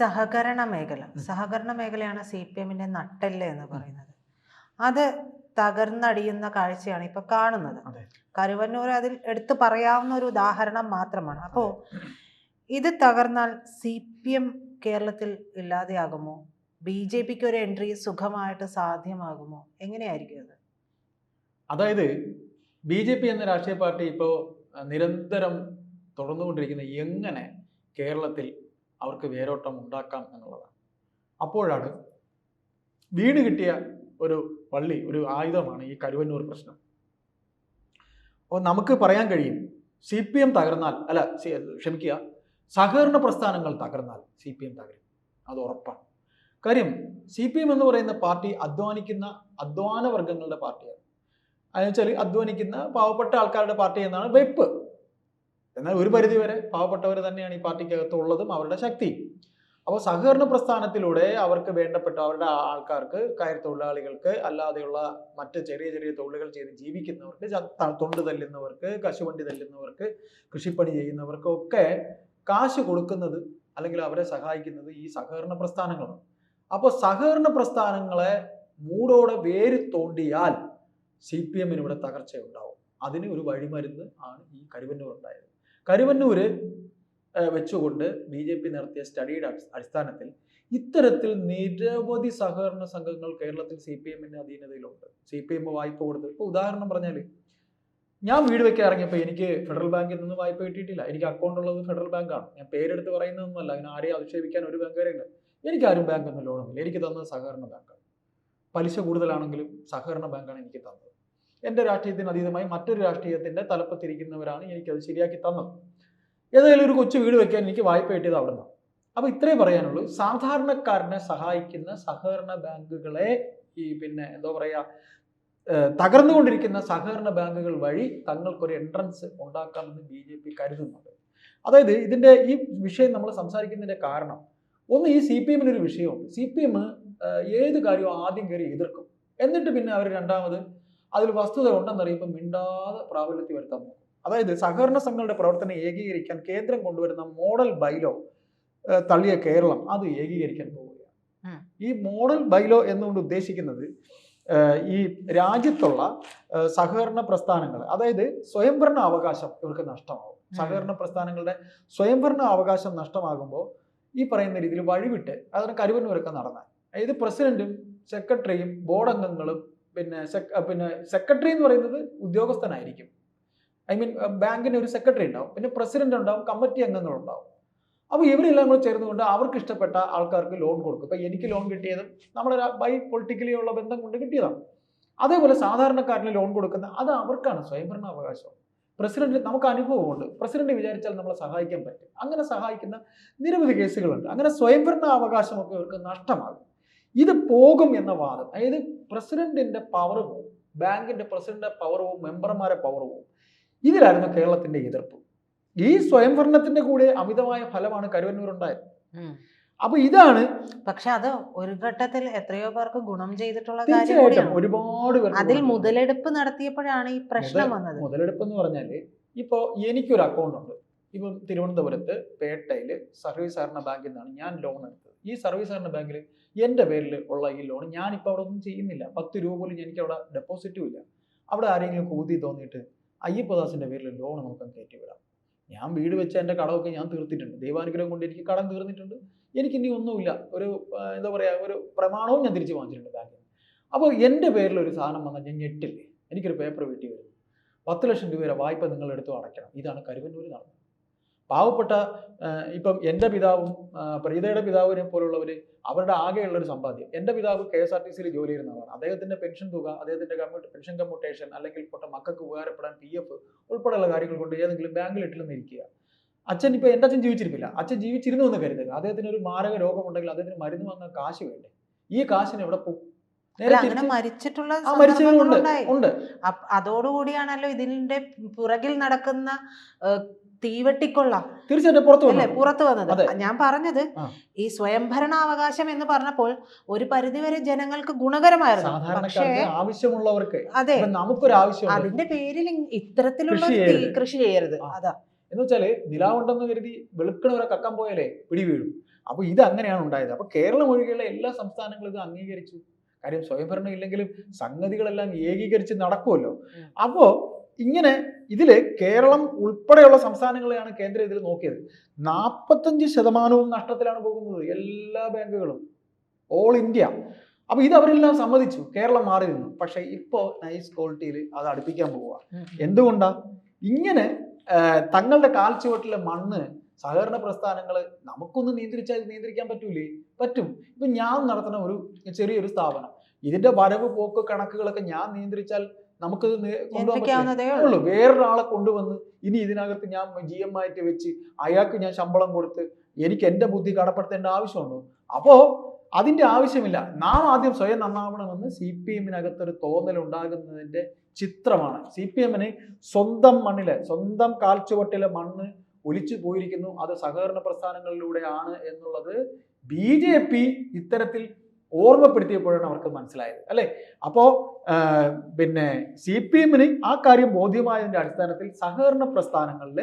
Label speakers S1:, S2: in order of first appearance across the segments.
S1: സഹകരണ മേഖല. സഹകരണ മേഖലയാണ് സി പി എമ്മിന്റെ നട്ടെല്ല് എന്ന് പറയുന്നത്. അത് തകർന്നടിയുന്ന കാഴ്ചയാണ് ഇപ്പൊ കാണുന്നത്. കരുവന്നൂർ അതിൽ എടുത്തു പറയാവുന്ന ഒരു ഉദാഹരണം മാത്രമാണ്. അപ്പോൾ ഇത് തകർന്നാൽ സി പി എം കേരളത്തിൽ ഇല്ലാതെയാകുമോ? ബി ജെ പിക്ക് ഒരു എൻട്രി സുഖമായിട്ട് സാധ്യമാകുമോ? എങ്ങനെയായിരിക്കും അത്?
S2: അതായത് ബി ജെ പി എന്ന രാഷ്ട്രീയ പാർട്ടി ഇപ്പോൾ നിരന്തരം തുടർന്നുകൊണ്ടിരിക്കുന്ന എങ്ങനെ കേരളത്തിൽ അവർക്ക് വേരോട്ടം ഉണ്ടാക്കാം എന്നുള്ളതാണ്. അപ്പോഴാണ് വീട് കിട്ടിയ ഒരു പള്ളി ഒരു ആയുധമാണ് ഈ കരുവന്നൂർ പ്രശ്നം. അപ്പോൾ നമുക്ക് പറയാൻ കഴിയും സി പി എം തകർന്നാൽ അല്ല ക്ഷമിക്കുക സഹകരണ പ്രസ്ഥാനങ്ങൾ തകർന്നാൽ സി പി എം തകരും. അത് ഉറപ്പാണ്. കാര്യം സി പി എം എന്ന് പറയുന്ന പാർട്ടി അധ്വാനിക്കുന്ന അധ്വാന വർഗങ്ങളുടെ പാർട്ടിയാണ്. അതെന്നുവെച്ചാൽ അധ്വാനിക്കുന്ന പാവപ്പെട്ട ആൾക്കാരുടെ പാർട്ടി എന്നാണ് വെപ്പ്. എന്നാൽ ഒരു പരിധിവരെ പാവപ്പെട്ടവർ തന്നെയാണ് ഈ പാർട്ടിക്കകത്തുള്ളതും അവരുടെ ശക്തി. അപ്പോൾ സഹകരണ പ്രസ്ഥാനത്തിലൂടെ അവർക്ക് വേണ്ടപ്പെട്ട അവരുടെ ആൾക്കാർക്ക് കയർ തൊഴിലാളികൾക്ക് അല്ലാതെയുള്ള മറ്റ് ചെറിയ ചെറിയ തൊഴിലുകൾ ചെയ്ത് ജീവിക്കുന്നവർക്ക് തൊണ്ട് തല്ലുന്നവർക്ക് കശുവണ്ടി തല്ലുന്നവർക്ക് കൃഷിപ്പണി ചെയ്യുന്നവർക്ക് ഒക്കെ കാശ് കൊടുക്കുന്നത് അല്ലെങ്കിൽ അവരെ സഹായിക്കുന്നത് ഈ സഹകരണ പ്രസ്ഥാനങ്ങളാണ്. അപ്പോൾ സഹകരണ പ്രസ്ഥാനങ്ങളെ മൂടോടെ വേര് തോണ്ടിയാൽ സി പി എമ്മിന് ഇവിടെ തകർച്ചയുണ്ടാവും. അതിന് ഒരു വഴിമരുന്ന് ആണ് ഈ കരുവന്നൂർ ഉണ്ടായത്. കരുവന്നൂര് വെച്ചുകൊണ്ട് ബി ജെ പി നടത്തിയ സ്റ്റഡിയുടെ അടിസ്- അടിസ്ഥാനത്തിൽ ഇത്തരത്തിൽ നിരവധി സഹകരണ സംഘങ്ങൾ കേരളത്തിൽ സി പി എമ്മിന്റെ അധീനതയിലുണ്ട്. സി പി എം വായ്പ കൊടുത്ത് ഇപ്പോൾ ഉദാഹരണം പറഞ്ഞാൽ ഞാൻ വീട് വെക്കാൻ ഇറങ്ങിയപ്പോൾ എനിക്ക് ഫെഡറൽ ബാങ്കിൽ നിന്ന് വായ്പ കിട്ടിയിട്ടില്ല. എനിക്ക് അക്കൗണ്ട് ഉള്ളത് ഫെഡറൽ ബാങ്കാണ്. ഞാൻ പേരെടുത്ത് പറയുന്നതൊന്നുമല്ല. അങ്ങനെ ആരെയും അധിക്ഷേപിക്കാൻ ഒരു ബാങ്കുകാരില്ല എനിക്ക് ആരും ബാങ്കൊന്നും ലോണൊന്നുമില്ല എനിക്ക് തന്നത് സഹകരണ ബാങ്കാണ്. പലിശ കൂടുതലാണെങ്കിലും സഹകരണ ബാങ്കാണ് എനിക്ക് തന്നത്. എന്റെ രാഷ്ട്രീയത്തിന് അതീതമായി മറ്റൊരു രാഷ്ട്രീയത്തിന്റെ തലപ്പത്തിരിക്കുന്നവരാണ് എനിക്കത് ശരിയാക്കി തന്നത്. ഏതായാലും ഒരു കൊച്ചു വീട് വെക്കാൻ എനിക്ക് വായ്പ കിട്ടിയത് അവിടെ നിന്നാണ് അപ്പോൾ ഇത്രേ പറയാനുള്ളൂ. സാധാരണക്കാരനെ സഹായിക്കുന്ന സഹകരണ ബാങ്കുകളെ ഈ പിന്നെ എന്താ പറയുക തകർന്നുകൊണ്ടിരിക്കുന്ന സഹകരണ ബാങ്കുകൾ വഴി തങ്ങൾക്കൊരു എൻട്രൻസ് ഉണ്ടാക്കാമെന്ന് ബി ജെ പി കരുതുന്നുണ്ട്. അതായത് ഇതിന്റെ ഈ വിഷയം നമ്മൾ സംസാരിക്കുന്നതിന്റെ കാരണം ഒന്ന് ഈ സി പി എമ്മിനൊരു വിഷയമുണ്ട്. സി പി എം ഏത് കാര്യവും ആദ്യം കയറി എതിർക്കും. എന്നിട്ട് പിന്നെ അവർ രണ്ടാമത് അതിൽ വസ്തുത ഉണ്ടെന്നറിയുമ്പോൾ മിണ്ടാതെ പ്രാബല്യത്തിൽ വരുത്താൻ നോക്കും. അതായത് സഹകരണ സംഘങ്ങളുടെ പ്രവർത്തനം ഏകീകരിക്കാൻ കേന്ദ്രം കൊണ്ടുവരുന്ന മോഡൽ ബൈലോ തള്ളിയ കേരളം അത് ഏകീകരിക്കാൻ പോവുകയാണ്. ഈ മോഡൽ ബൈലോ എന്നുകൊണ്ട് ഉദ്ദേശിക്കുന്നത് ഈ രാജ്യത്തുള്ള സഹകരണ പ്രസ്ഥാനങ്ങൾ അതായത് സ്വയംഭരണ അവകാശം ഇവർക്ക് നഷ്ടമാകും. സഹകരണ പ്രസ്ഥാനങ്ങളുടെ സ്വയംഭരണ അവകാശം നഷ്ടമാകുമ്പോൾ ഈ പറയുന്ന രീതിയിൽ വഴിവിട്ട് അതിന് കരുവന്നൂരൊക്കെ നടന്നാൽ. അതായത് പ്രസിഡന്റും സെക്രട്ടറിയും ബോർഡ് അംഗങ്ങളും പിന്നെ പിന്നെ സെക്രട്ടറി എന്ന് പറയുന്നത് ഉദ്യോഗസ്ഥനായിരിക്കും. ഐ മീൻ ബാങ്കിന് ഒരു സെക്രട്ടറി ഉണ്ടാവും. പിന്നെ പ്രസിഡന്റ് ഉണ്ടാവും കമ്മിറ്റി അംഗങ്ങളുണ്ടാവും അപ്പോൾ ഇവരെല്ലാം കൂടെ ചേർന്നുകൊണ്ട് അവർക്ക് ഇഷ്ടപ്പെട്ട ആൾക്കാർക്ക് ലോൺ കൊടുക്കും. ഇപ്പം എനിക്ക് ലോൺ കിട്ടിയതും നമ്മുടെ ബൈ പൊളിറ്റിക്കലി ഉള്ള ബന്ധം കൊണ്ട് കിട്ടിയതാണ്. അതേപോലെ സാധാരണക്കാരന് ലോൺ കൊടുക്കുന്ന അത് അവർക്കാണ് സ്വയംഭരണ അവകാശം പ്രസിഡന്റ് നമുക്ക് അനുഭവമുണ്ട്. പ്രസിഡന്റ് വിചാരിച്ചാൽ നമ്മളെ സഹായിക്കാൻ പറ്റും. അങ്ങനെ സഹായിക്കുന്ന നിരവധി കേസുകളുണ്ട്. അങ്ങനെ സ്വയംഭരണ അവകാശമൊക്കെ ഇവർക്ക് നഷ്ടമാകും. ഇത് പോകും എന്ന വാദം. അതായത് പ്രസിഡന്റിന്റെ പവർ പോവും ബാങ്കിന്റെ പ്രസിഡന്റിന്റെ പവർ പോവും മെമ്പർമാരെ പവർ പോവും. ഇതിലായിരുന്നു കേരളത്തിന്റെ എതിർപ്പ്. ഈ സ്വയംഭരണത്തിന്റെ കൂടെ അമിതമായ ഫലമാണ് കരുവന്നൂർ ഉണ്ടായത്. അപ്പൊ ഇതാണ്
S1: പക്ഷെ അത് ഒരു ഘട്ടത്തിൽ എത്രയോ പേർക്ക് ഗുണം ചെയ്തിട്ടുള്ള കാര്യം
S2: ഒരുപാട്
S1: അതിൽ മുതലെടുപ്പ് നടത്തിയപ്പോഴാണ് ഈ പ്രശ്നം വന്നത്.
S2: മുതലെടുപ്പ് എന്ന് പറഞ്ഞാൽ ഇപ്പോ എനിക്കൊരു അക്കൗണ്ട് ഉണ്ട്. ഇപ്പം തിരുവനന്തപുരത്ത് പേട്ടയിൽ സർവീസ് സഹകരണ ബാങ്കിൽ നിന്നാണ് ഞാൻ ലോൺ എടുത്തത്. ഈ സർവീസ് സഹകരണ ബാങ്കിൽ എന്റെ പേരിൽ ഉള്ള ഈ ലോൺ ഞാനിപ്പോൾ അവിടെ ഒന്നും ചെയ്യുന്നില്ല. പത്ത് രൂപ പോലും എനിക്ക് അവിടെ ഡെപ്പോസിറ്റും ഇല്ല. അവിടെ ആരെങ്കിലും കൂതി തോന്നിയിട്ട് അയ്യപ്പദാസിന്റെ പേരിൽ ലോൺ നമുക്ക് കയറ്റി വിടാം ഞാൻ വീട് വെച്ച എന്റെ കടമൊക്കെ ഞാൻ തീർത്തിട്ടുണ്ട്. ദൈവാനുഗ്രഹം കൊണ്ട് എനിക്ക് കടം തീർന്നിട്ടുണ്ട്. എനിക്ക് ഇനി ഒന്നുമില്ല ഒരു എന്താ പറയുക ഒരു പ്രമാണവും ഞാൻ തിരിച്ച് വാങ്ങിച്ചിട്ടുണ്ട് ബാങ്കിൽ. അപ്പോൾ എന്റെ പേരിൽ ഒരു സാധനം വന്നാൽ ഞാൻ ഞെട്ടില്ലേ? എനിക്കൊരു പേപ്പർ വീട്ടിൽ വരും. പത്ത് ലക്ഷം രൂപയുടെ വായ്പ നിങ്ങൾ അടയ്ക്കണം. ഇതാണ് കരുവന്നൂർ നടന്നത്. പാവപ്പെട്ട ഇപ്പം എന്റെ പിതാവും പ്രീതയുടെ പിതാവിനെ പോലുള്ളവർ അവരുടെ ആകെയുള്ള ഒരു സമ്പാദ്യം. എന്റെ പിതാവ് കെ എസ് ആർ ടി സിയിൽ ജോലി ചെയ്യുന്നതാണ് അദ്ദേഹത്തിന്റെ പെൻഷൻ തുക അദ്ദേഹത്തിന്റെ കമ്മ്യൂട്ട് പെൻഷൻ കമ്മ്യൂട്ടേഷൻ അല്ലെങ്കിൽ പൊട്ട മക്കൾക്ക് ഉപകാരപ്പെടാൻ പി എഫ് ഉൾപ്പെടെയുള്ള കാര്യങ്ങൾ കൊണ്ട് ഏതെങ്കിലും ബാങ്കിൽ ഇട്ടില്ലെന്ന് ഇരിക്കുക അച്ഛൻ ഇപ്പോൾ എന്റെ അച്ഛൻ ജീവിച്ചിരിപ്പില്ല. അച്ഛൻ ജീവിച്ചിരുന്നു എന്ന് കരുതുക. അദ്ദേഹത്തിന് ഒരു മാരക രോഗമുണ്ടെങ്കിൽ അദ്ദേഹത്തിന് മരുന്ന് വാങ്ങാൻ കാശ് വേണ്ടേ? ഈ കാശിന് എവിടെ പോകും?
S1: അങ്ങനെ മരിച്ചിട്ടുള്ള.
S2: ഉണ്ട്.
S1: അതോടുകൂടിയാണല്ലോ ഇതിന്റെ പുറകിൽ നടക്കുന്ന തീവെട്ടിക്കൊള്ള.
S2: തീർച്ചയായിട്ടും പുറത്തു
S1: അല്ലെ? പുറത്തു വന്നത്. ഞാൻ പറഞ്ഞത്. ഈ സ്വയംഭരണാവകാശം എന്ന് പറഞ്ഞപ്പോൾ ഒരു പരിധിവരെ ജനങ്ങൾക്ക് ഗുണകരമായിരുന്നു. പക്ഷേ
S2: ആവശ്യമുള്ളവർക്ക്
S1: അതെ.
S2: നമുക്കൊരു ആവശ്യമുണ്ട്
S1: അതിന്റെ പേരിൽ ഇത്തരത്തിലുള്ള
S2: കൃഷി ചെയ്യരുത്.
S1: അതാ.
S2: എന്ന് വെച്ചാൽ നിലാവുണ്ടെന്ന് കരുതി വെളുക്കണവരെ കക്കാൻ പോയാലേ പിടി വീഴും. അപ്പോൾ ഇത് അങ്ങനെയാണ് ഉണ്ടായത്. അപ്പോൾ കേരളം ഒഴികെയുള്ള എല്ലാ സംസ്ഥാനങ്ങളും ഇത് അംഗീകരിച്ചു. കാര്യം സ്വയംഭരണം ഇല്ലെങ്കിലും സംഗതികളെല്ലാം ഏകീകരിച്ച് നടക്കുമല്ലോ.
S1: അപ്പോ
S2: അപ്പോൾ ഇങ്ങനെ ഇതിൽ കേരളം ഉൾപ്പെടെയുള്ള സംസ്ഥാനങ്ങളെയാണ് കേന്ദ്രം ഇതിൽ നോക്കിയത്. നാൽപ്പത്തഞ്ച് ശതമാനവും നഷ്ടത്തിലാണ് പോകുന്നത് എല്ലാ ബാങ്കുകളും. ഓൾ ഇന്ത്യ അപ്പൊ ഇത് അവരെല്ലാം സമ്മതിച്ചു. കേരളം മാറി നിന്നു. പക്ഷെ ഇപ്പോൾ നൈസ് ക്വാളിറ്റിയിൽ അത് അടുപ്പിക്കാൻ പോവുക. എന്തുകൊണ്ടാ? ഇങ്ങനെ തങ്ങളുടെ കാൽച്ചുവട്ടിലെ മണ്ണ് സഹകരണ പ്രസ്ഥാനങ്ങൾ നമുക്കൊന്ന് നിയന്ത്രിച്ചാൽ നിയന്ത്രിക്കാൻ പറ്റൂലേ? പറ്റും. ഇപ്പൊ ഞാൻ നടത്തുന്ന ഒരു ചെറിയൊരു സ്ഥാപനം. ഇതിന്റെ വരവ് പോക്ക് കണക്കുകളൊക്കെ ഞാൻ നിയന്ത്രിച്ചാൽ നമുക്കത് നി- കൊണ്ടുപോകാൻ
S1: ഉള്ളൂ.
S2: വേറൊരാളെ കൊണ്ടുവന്ന് ഇനി ഇതിനകത്ത് ഞാൻ ജി എം ആയിട്ട് വെച്ച് അയാൾക്ക് ഞാൻ ശമ്പളം കൊടുത്ത് എനിക്ക് എന്റെ ബുദ്ധി കടപ്പെടുത്തേണ്ട ആവശ്യമുണ്ടോ. അപ്പോ അതിന്റെ ആവശ്യമില്ല. നാം ആദ്യം സ്വയം നന്നാവണമെന്ന് സി പി എമ്മിനകത്തൊരു തോന്നൽ ഉണ്ടാകുന്നതിന്റെ ചിത്രമാണ്. സി പി എമ്മിന് സ്വന്തം മണ്ണിലെ സ്വന്തം കാൽച്ചുവട്ടിലെ മണ്ണ് ഒലിച്ചു പോയിരിക്കുന്നു. അത് സഹകരണ പ്രസ്ഥാനങ്ങളിലൂടെയാണ് എന്നുള്ളത് ബി ജെ പി ഇത്തരത്തിൽ ഓർമ്മപ്പെടുത്തിയപ്പോഴാണ് അവർക്ക് മനസ്സിലായത് അല്ലേ? അപ്പോ പിന്നെ സി പി എമ്മിന് ആ കാര്യം ബോധ്യമായതിന്റെ അടിസ്ഥാനത്തിൽ സഹകരണ പ്രസ്ഥാനങ്ങളിൽ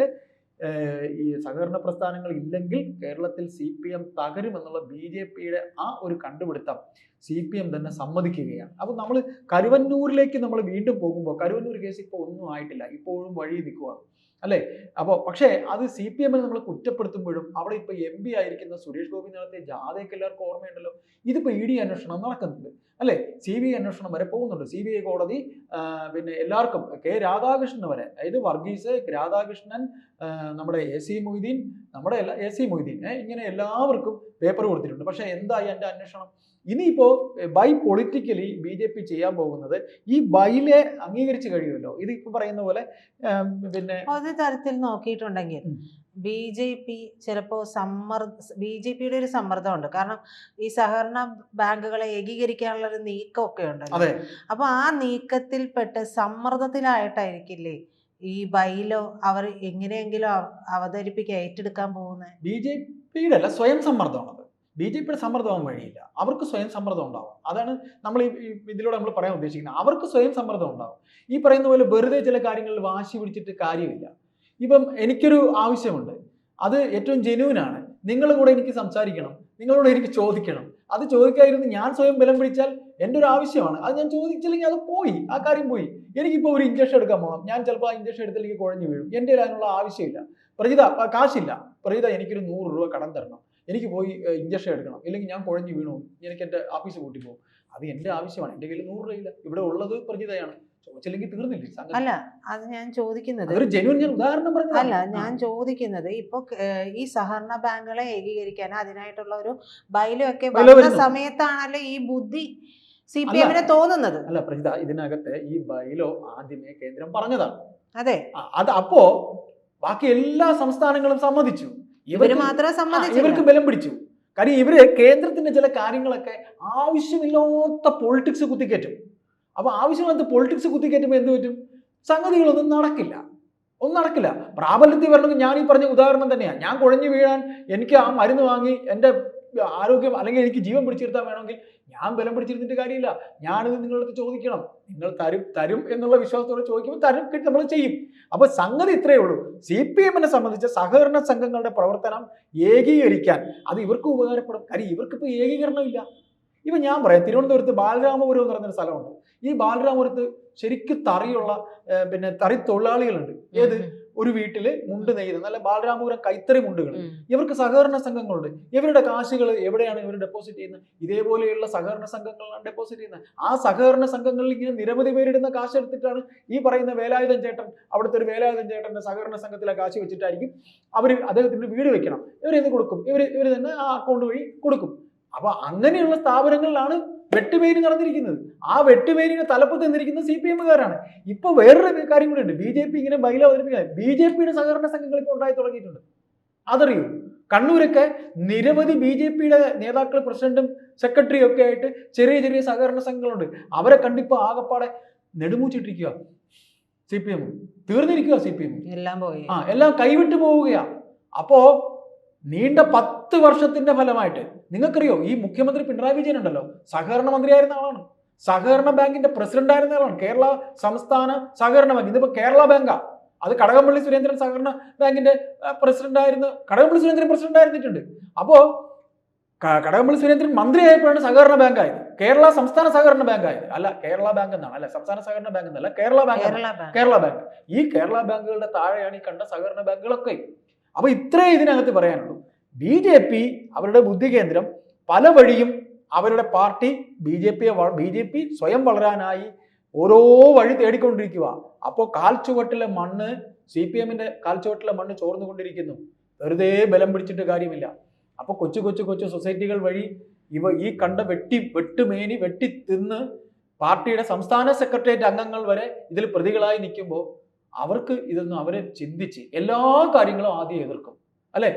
S2: ഈ സഹകരണ പ്രസ്ഥാനങ്ങൾ ഇല്ലെങ്കിൽ കേരളത്തിൽ സി പി എം തകരുമെന്നുള്ള ബി ജെ പിയുടെ ആ ഒരു കണ്ടുപിടുത്തം സി പി എം തന്നെ സമ്മതിക്കുകയാണ്. അപ്പോൾ നമ്മൾ കരുവന്നൂരിലേക്ക് നമ്മൾ വീണ്ടും പോകുമ്പോൾ കരുവന്നൂർ കേസ് ഇപ്പോൾ ഒന്നും ആയിട്ടില്ല ഇപ്പോഴും വഴി നിൽക്കുകയാണ് അല്ലേ? അപ്പോൾ പക്ഷേ അത് സി പി എമ്മിനെ നമ്മൾ കുറ്റപ്പെടുത്തുമ്പോഴും അവിടെ ഇപ്പോൾ എം പി ആയിരിക്കുന്ന സുരേഷ് ഗോപി നടത്തിയ ജാഥയൊക്കെ എല്ലാവർക്കും ഓർമ്മയുണ്ടല്ലോ. ഇതിപ്പോൾ ഇ ഡി അന്വേഷണം നടക്കുന്നുണ്ട്. അല്ലേ? സി ബി ഐ അന്വേഷണം വരെ പോകുന്നുണ്ട്. സി ബി ഐ കോടതി പിന്നെ എല്ലാവർക്കും കെ രാധാകൃഷ്ണൻ വരെ അതായത് വർഗീസ് രാധാകൃഷ്ണൻ നമ്മുടെ എ സി മൊയ്തീൻ നമ്മുടെ എല്ലാ എ സി മൊയ്തീൻ ഇങ്ങനെ എല്ലാവർക്കും പേപ്പർ കൊടുത്തിട്ടുണ്ട്. പക്ഷേ എന്തായി എന്റെ അന്വേഷണം? ഇനിയിപ്പോ by politically B J P ചെയ്യാൻ പോകുന്നത് ഈ ബൈലെ അംഗീകരിച്ച് കഴിയുമല്ലോ? ഇത് ഇപ്പൊ പറയുന്ന പോലെ പിന്നെ
S1: ഒരു തരത്തിൽ നോക്കിയിട്ടുണ്ടെങ്കിൽ. ബി ജെ പി ചിലപ്പോൾ സമ്മർദ്ദ ബി ജെ പിയുടെ ഒരു സമ്മർദ്ദമുണ്ട്. കാരണം ഈ സഹകരണ ബാങ്കുകളെ ഏകീകരിക്കാനുള്ള ഒരു നീക്കമൊക്കെ ഉണ്ടല്ലോ.
S2: അതെ.
S1: അപ്പൊ ആ നീക്കത്തിൽപ്പെട്ട് സമ്മർദ്ദത്തിലായിട്ടായിരിക്കില്ലേ ഈ ബൈലോ അവർ എങ്ങനെയെങ്കിലും അവതരിപ്പിക്ക അവതരിപ്പിക്കുക ഏറ്റെടുക്കാൻ പോകുന്നത്?
S2: ബി ജെ പിയുടെ അല്ല സ്വയം സമ്മർദ്ദമാണത് ബി ജെ പിയുടെ സമ്മർദ്ദമാകാൻ വഴിയില്ല. അവർക്ക് സ്വയം സമ്മർദ്ദം ഉണ്ടാവും. അതാണ് നമ്മൾ ഈ ഇതിലൂടെ നമ്മൾ പറയാൻ ഉദ്ദേശിക്കുന്നത്. അവർക്ക് സ്വയം സമ്മർദ്ദം ഉണ്ടാവും. ഈ പറയുന്ന പോലെ വെറുതെ ചില കാര്യങ്ങളിൽ വാശി പിടിച്ചിട്ട് കാര്യമില്ല. ഇപ്പം എനിക്കൊരു ആവശ്യമുണ്ട്. അത് ഏറ്റവും ജെനുവിനാണ് നിങ്ങളുടെ കൂടെ എനിക്ക് സംസാരിക്കണം. നിങ്ങളോട് എനിക്ക് ചോദിക്കണം. അത് ചോദിക്കാതിരുന്ന് ഞാൻ സ്വയം ബലം പിടിച്ചാൽ എന്റെ ഒരു ആവശ്യമാണ്. അത് ഞാൻ ചോദിച്ചില്ലെങ്കിൽ അത് പോയി. ആ കാര്യം പോയി. എനിക്കിപ്പോൾ ഒരു ഇഞ്ചക്ഷൻ എടുക്കാൻ പോകണം ഞാൻ ചിലപ്പോൾ ആ ഇഞ്ചക്ഷൻ എടുത്തില്ലെങ്കിൽ കുഴഞ്ഞു വീഴും. എന്റെ അതിനുള്ള ആവശ്യമില്ല. പ്രജിത കാശില്ല. പ്രജിത എനിക്കൊരു നൂറ് രൂപ കടം തരണം. എനിക്ക് പോയി ഇഞ്ചക്ഷൻ എടുക്കണം. ഇല്ലെങ്കിൽ ഞാൻ കുഴഞ്ഞു വീണു. എനിക്ക് എന്റെ ആഫീസ് കൂട്ടി പോകും. അത് എന്റെ ആവശ്യമാണ്. എന്റെ കയ്യിൽ നൂറ് രൂപയില്ല. ഇവിടെ ഉള്ളത് പ്രതിതയാണ് ചോദിച്ചില്ലെങ്കിൽ തീർന്നില്ലേ?
S1: അല്ല അത് ഞാൻ ചോദിക്കുന്നത്
S2: ഒരു ഞാൻ ഉദാഹരണം.
S1: അല്ല ഞാൻ ചോദിക്കുന്നത് ഇപ്പൊ ഈ സഹകരണ ബാങ്കുകളെ ഏകീകരിക്കാൻ അതിനായിട്ടുള്ള ഒരു
S2: ബൈലോ
S1: വന്ന
S2: വരുന്നു.
S1: സമയത്താണല്ലോ ഈ ബുദ്ധി സി പി എമ്മിനെ തോന്നുന്നത്.
S2: അല്ല പ്രജിത ഇതിനകത്തെ ഈ ബൈലോ ആദ്യമേ കേന്ദ്രം പറഞ്ഞതാണ്.
S1: അതെ.
S2: അത് അപ്പോ ബാക്കി എല്ലാ സംസ്ഥാനങ്ങളും സമ്മതിച്ചു.
S1: മാത്രമേ
S2: ആ, ഇവർക്ക് ബലം പിടിച്ചു. കാര്യം ഇവർ കേന്ദ്രത്തിന്റെ ചില കാര്യങ്ങളൊക്കെ ആവശ്യമില്ലാത്ത പൊളിറ്റിക്സ് കുത്തിക്കയറ്റും. അപ്പൊ ആവശ്യമില്ലാത്ത പൊളിറ്റിക്സ് കുത്തിക്കയറ്റുമ്പോൾ എന്ത് പറ്റും? സംഗതികളൊന്നും നടക്കില്ല. ഒന്നും നടക്കില്ല. പ്രാബല്യത്തിൽ വരണമെങ്കിൽ ഞാൻ ഈ പറഞ്ഞ ഉദാഹരണം തന്നെയാണ് ഞാൻ കുഴഞ്ഞു വീഴാൻ എനിക്ക് ആ മരുന്ന് വാങ്ങി എന്റെ ആരോഗ്യം അല്ലെങ്കിൽ എനിക്ക് ജീവൻ പിടിച്ചിരുത്താൻ വേണമെങ്കിൽ ഞാൻ ബലം പിടിച്ചിരുന്നിട്ട് കാര്യമില്ല. ഞാനിത് നിങ്ങളടുത്ത് ചോദിക്കണം. നിങ്ങൾ തരും തരും എന്നുള്ള വിശ്വാസത്തോടെ ചോദിക്കുമ്പോൾ തരും കിട്ടി നമ്മൾ ചെയ്യും. അപ്പൊ സംഗതി ഇത്രയേ ഉള്ളൂ. സി പി എമ്മിനെ സംബന്ധിച്ച് സഹകരണ സംഘങ്ങളുടെ പ്രവർത്തനം ഏകീകരിക്കാൻ അത് ഇവർക്ക് ഉപകാരപ്പെടും. കാര്യം ഇവർക്കിപ്പോൾ ഏകീകരണം ഇല്ല ഇപ്പം ഞാൻ പറയാം തിരുവനന്തപുരത്ത് ബാലരാമപുരം എന്ന് പറയുന്നൊരു സ്ഥലമുണ്ട്. ഈ ബാലരാമപുരത്ത് ശരിക്കും തറിയുള്ള പിന്നെ തറി തൊഴിലാളികളുണ്ട്. ഏത്? ഒരു വീട്ടിൽ മുണ്ട് നെയ്ത് നല്ല ബാലരാമപുരം കൈത്തറി മുണ്ടുകൾ. ഇവർക്ക് സഹകരണ സംഘങ്ങളുണ്ട്. ഇവരുടെ കാശുകൾ എവിടെയാണ് ഇവർ ഡെപ്പോസിറ്റ് ചെയ്യുന്നത്? ഇതേപോലെയുള്ള സഹകരണ സംഘങ്ങളാണ് ഡെപ്പോസിറ്റ് ചെയ്യുന്നത്. ആ സഹകരണ സംഘങ്ങളിൽ ഇങ്ങനെ നിരവധി പേരിടുന്ന കാശ് എടുത്തിട്ടാണ് ഈ പറയുന്ന വേലായുധൻ ചേട്ടൻ അവിടുത്തെ ഒരു വേലായുധൻ ചേട്ടന്റെ സഹകരണ സംഘത്തിലെ കാശ് വെച്ചിട്ടായിരിക്കും അവർ അദ്ദേഹത്തിന്റെ വീട് വെക്കണം. ഇവരെന്ന് കൊടുക്കും? ഇവർ ഇവർ തന്നെ ആ അക്കൗണ്ട് വഴി കൊടുക്കും. അപ്പൊ അങ്ങനെയുള്ള സ്ഥാപനങ്ങളിലാണ് വെട്ടുപേരി നടന്നിരിക്കുന്നത്. ആ വെട്ടുപേരിന് തലപ്പത്ത് തന്നിരിക്കുന്നത് സി പി എമ്മുകാരാണ്. ഇപ്പൊ വേറൊരു കാര്യം കൂടി ഉണ്ട് ബി ജെ പി ഇങ്ങനെ ബൈല അവതരിപ്പിക്കുന്നത് ബി ജെ പിയുടെ സഹകരണ സംഘങ്ങൾ ഇപ്പോൾ ഉണ്ടായി തുടങ്ങിയിട്ടുണ്ട്. അതറിയൂ? കണ്ണൂരൊക്കെ നിരവധി ബി ജെ പിയുടെ നേതാക്കൾ പ്രസിഡന്റും സെക്രട്ടറിയും ഒക്കെ ആയിട്ട് ചെറിയ ചെറിയ സഹകരണ സംഘങ്ങളുണ്ട്. അവരെ കണ്ടിപ്പോ ആകപ്പാടെ നെടുമൂച്ചിട്ടിരിക്കുക സി പി എം. തീർന്നിരിക്കുക സി പി എം.
S1: എല്ലാം പോയി.
S2: ആ എല്ലാം കൈവിട്ടു പോവുകയാ. അപ്പോ നീണ്ട പത്ത് വർഷത്തിന്റെ ഫലമായിട്ട്. നിങ്ങൾക്കറിയോ ഈ മുഖ്യമന്ത്രി പിണറായി വിജയൻ ഉണ്ടല്ലോ സഹകരണ മന്ത്രിയായിരുന്ന ആളാണ്. സഹകരണ ബാങ്കിന്റെ പ്രസിഡന്റ് ആയിരുന്ന ആളാണ്. കേരള സംസ്ഥാന സഹകരണ ബാങ്ക്. ഇതിപ്പോ കേരള ബാങ്കാ. അത് കടകംപള്ളി സുരേന്ദ്രൻ സഹകരണ ബാങ്കിന്റെ പ്രസിഡന്റ് ആയിരുന്നു കടകംപള്ളി സുരേന്ദ്രൻ പ്രസിഡന്റ് ആയിരുന്നിട്ടുണ്ട് അപ്പോ കടകംപള്ളി സുരേന്ദ്രൻ മന്ത്രിയായപ്പോഴാണ് സഹകരണ ബാങ്ക് ആയത് കേരള സംസ്ഥാന സഹകരണ ബാങ്ക് ആയത് അല്ല കേരള ബാങ്ക് എന്നാണ്. അല്ല സംസ്ഥാന സഹകരണ ബാങ്ക് എന്നല്ല കേരള ബാങ്ക്.
S1: കേരള ബാങ്ക്.
S2: ഈ കേരള ബാങ്കുകളുടെ താഴെയാണ് ഈ കണ്ട സഹകരണ ബാങ്കുകളൊക്കെ. അപ്പൊ ഇത്രേ ഇതിനകത്ത് പറയാനുള്ളൂ. ബി ജെ പി അവരുടെ ബുദ്ധി കേന്ദ്രം പല വഴിയും അവരുടെ പാർട്ടി ബി ജെ പിയെ ബി ജെ പി സ്വയം വളരാനായി ഓരോ വഴി തേടിക്കൊണ്ടിരിക്കുക അപ്പോൾ കാൽച്ചുവട്ടിലെ മണ്ണ് സി പി എമ്മിന്റെ കാൽച്ചുവട്ടിലെ മണ്ണ് ചോർന്നുകൊണ്ടിരിക്കുന്നു. വെറുതെ ബലം പിടിച്ചിട്ട് കാര്യമില്ല. അപ്പോൾ കൊച്ചു കൊച്ചു കൊച്ചു സൊസൈറ്റികൾ വഴി ഇവ ഈ കണ്ട വെട്ടി വെട്ടുമേനി വെട്ടി തിന്ന് പാർട്ടിയുടെ സംസ്ഥാന സെക്രട്ടേറിയറ്റ് അംഗങ്ങൾ വരെ ഇതിൽ പ്രതികളായി നിൽക്കുമ്പോൾ അവർക്ക് ഇതൊന്നും അവരെ ചിന്തിച്ച് എല്ലാ കാര്യങ്ങളും ആദ്യം എതിർക്കും. അല്ലേ?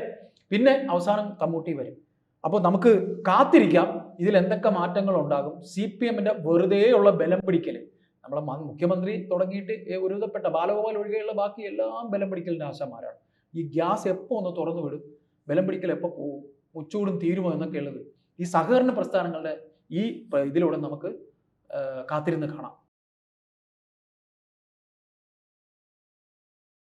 S2: പിന്നെ അവസാനം കമ്മൂട്ടി വരും. അപ്പോൾ നമുക്ക് കാത്തിരിക്കാം. ഇതിൽ എന്തൊക്കെ മാറ്റങ്ങൾ ഉണ്ടാകും? സി പി എമ്മിന്റെ വെറുതെയുള്ള ബലം പിടിക്കൽ നമ്മളെ മുഖ്യമന്ത്രി തുടങ്ങിയിട്ട് ഒരുവിധപ്പെട്ട ബാലഗോപാൽ ഒഴികെയുള്ള ബാക്കി എല്ലാം ബലം പിടിക്കലിന്റെ ആശാന്മാരാണ് ഈ ഗ്യാസ് എപ്പോൾ ഒന്ന് തുറന്നു വിടും? ബലം പിടിക്കൽ എപ്പോൾ പോകും ഉച്ചൂടും തീരുമോ എന്നൊക്കെ ഉള്ളത് ഈ സഹകരണ പ്രസ്ഥാനങ്ങളുടെ ഈ ഇതിലൂടെ നമുക്ക് കാത്തിരുന്ന് കാണാം.